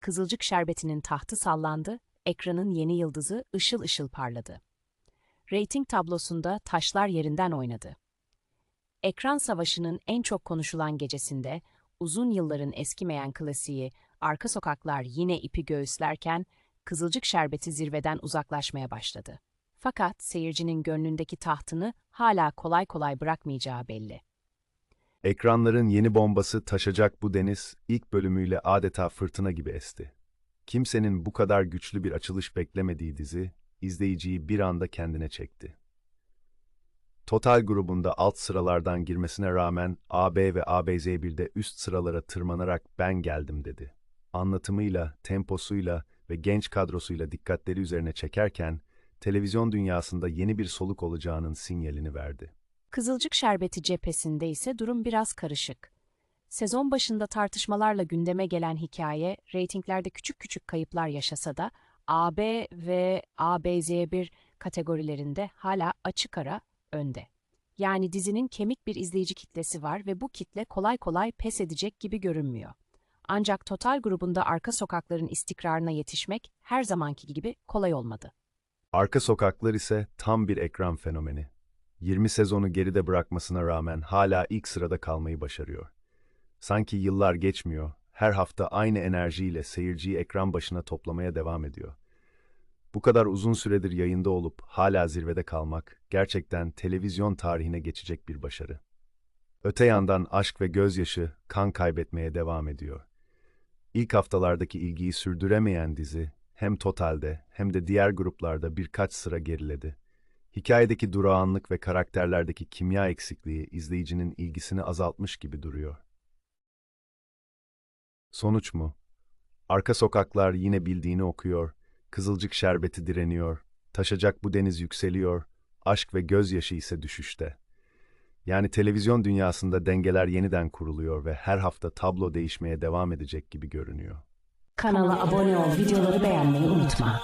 Kızılcık şerbetinin tahtı sallandı, ekranın yeni yıldızı ışıl ışıl parladı. Rating tablosunda taşlar yerinden oynadı. Ekran savaşının en çok konuşulan gecesinde uzun yılların eskimeyen klasiği Arka Sokaklar yine ipi göğüslerken Kızılcık Şerbeti zirveden uzaklaşmaya başladı. Fakat seyircinin gönlündeki tahtını hala kolay kolay bırakmayacağı belli. Ekranların yeni bombası taşacak bu deniz ilk bölümüyle adeta fırtına gibi esti. Kimsenin bu kadar güçlü bir açılış beklemediği dizi, izleyiciyi bir anda kendine çekti. Total grubunda alt sıralardan girmesine rağmen AB ve ABZ1'de üst sıralara tırmanarak ben geldim dedi. Anlatımıyla, temposuyla ve genç kadrosuyla dikkatleri üzerine çekerken, televizyon dünyasında yeni bir soluk olacağının sinyalini verdi. Kızılcık Şerbeti cephesinde ise durum biraz karışık. Sezon başında tartışmalarla gündeme gelen hikaye, reytinglerde küçük küçük kayıplar yaşasa da AB ve ABZ1 kategorilerinde hala açık ara önde. Yani dizinin kemik bir izleyici kitlesi var ve bu kitle kolay kolay pes edecek gibi görünmüyor. Ancak Total grubunda arka sokakların istikrarına yetişmek her zamanki gibi kolay olmadı. Arka Sokaklar ise tam bir ekran fenomeni. 20 sezonu geride bırakmasına rağmen hala ilk sırada kalmayı başarıyor. Sanki yıllar geçmiyor, her hafta aynı enerjiyle seyirciyi ekran başına toplamaya devam ediyor. Bu kadar uzun süredir yayında olup hala zirvede kalmak gerçekten televizyon tarihine geçecek bir başarı. Öte yandan aşk ve gözyaşı kan kaybetmeye devam ediyor. İlk haftalardaki ilgiyi sürdüremeyen dizi hem totalde hem de diğer gruplarda birkaç sıra geriledi. Hikayedeki durağanlık ve karakterlerdeki kimya eksikliği izleyicinin ilgisini azaltmış gibi duruyor. Sonuç mu? Arka sokaklar yine bildiğini okuyor, kızılcık şerbeti direniyor, taşacak bu deniz yükseliyor, aşk ve gözyaşı ise düşüşte. Yani televizyon dünyasında dengeler yeniden kuruluyor ve her hafta tablo değişmeye devam edecek gibi görünüyor. Kanala abone ol, videoları beğenmeyi unutma.